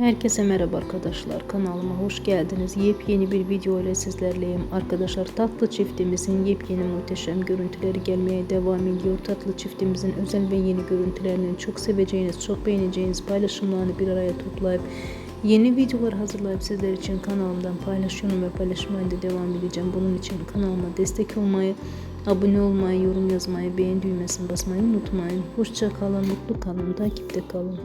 Herkese merhaba arkadaşlar kanalıma hoş geldiniz. Yepyeni bir video ile sizlerleyim. Arkadaşlar tatlı çiftimizin yepyeni muhteşem görüntüleri gelmeye devam ediyor. Tatlı çiftimizin özel ve yeni görüntülerinin çok seveceğiniz, çok beğeneceğiniz paylaşımlarını bir araya toplayıp yeni videolar hazırlayıp sizler için kanalımdan paylaşıyorum ve paylaşmaya da devam edeceğim. Bunun için kanalıma destek olmayı, abone olmayı, yorum yazmayı, beğen düğmesine basmayı unutmayın. Hoşça kalın, mutlu kalın, takipte kalın.